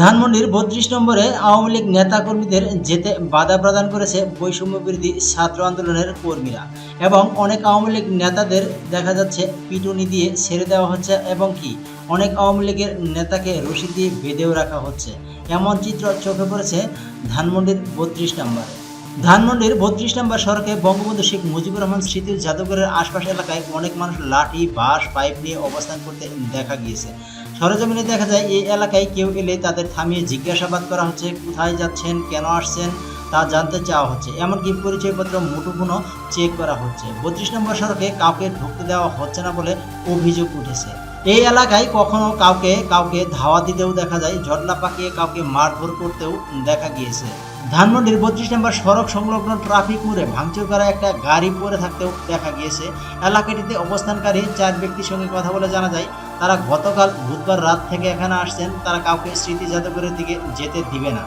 ধানমন্ডির বত্রিশ নম্বরে আওয়ামী লীগ নেতাকর্মীদের যেতে বাধা প্রদান করেছে বৈষম্য বিরোধী ছাত্র আন্দোলনের কর্মীরা। এবং অনেক আওয়ামী লীগ নেতাদের দেখা যাচ্ছে পিটুনি দিয়ে ছেড়ে দেওয়া হচ্ছে এবং কি অনেক আওয়ামী লীগের নেতাকে রশি দিয়ে বেঁধেও রাখা হচ্ছে। এমন চিত্র চোখে পড়েছে ধানমন্ডির বত্রিশ নম্বরে। ধানমন্ডির বত্রিশ নম্বর সড়কে বঙ্গবন্ধু শেখ মুজিবুর রহমান স্মৃতির জাদুঘরের আশপাশ এলাকায় অনেক মানুষ লাঠি, বাঁশ, পাইপ নিয়ে অবস্থান করতে দেখা গিয়েছে। সরেজমিনে দেখা যায়, এই এলাকায় কেউ এলে তাদের থামিয়ে জিজ্ঞাসাবাদ করা হচ্ছে, কোথায় যাচ্ছেন, কেন আসছেন, তা জানতে চাওয়া হচ্ছে। এমনকি পরিচয়পত্র মুঠোফোনও চেক করা হচ্ছে। বত্রিশ নম্বর সড়কে কাউকে ঢুকতে দেওয়া হচ্ছে না বলে অভিযোগ উঠেছে। এই এলাকায় কখনো কাউকে কাউকে ধাওয়া দিতেও দেখা যায়, ঝটলা পাকিয়ে কাউকে মারধর করতেও দেখা গিয়েছে। ধানমন্ডির বত্রিশ নম্বর সড়ক সংলগ্ন ট্রাফিক মোড়ে ভাঙচুর করা একটা গাড়ি পড়ে থাকতেও দেখা গিয়েছে। এলাকাটিতে অবস্থানকারী চার ব্যক্তির সঙ্গে কথা বলে জানা যায়, তারা গতকাল বুধবার রাত থেকে এখানে আসছেন, তারা কাউকে স্মৃতি জাদুঘরের দিকে যেতে দিবে না।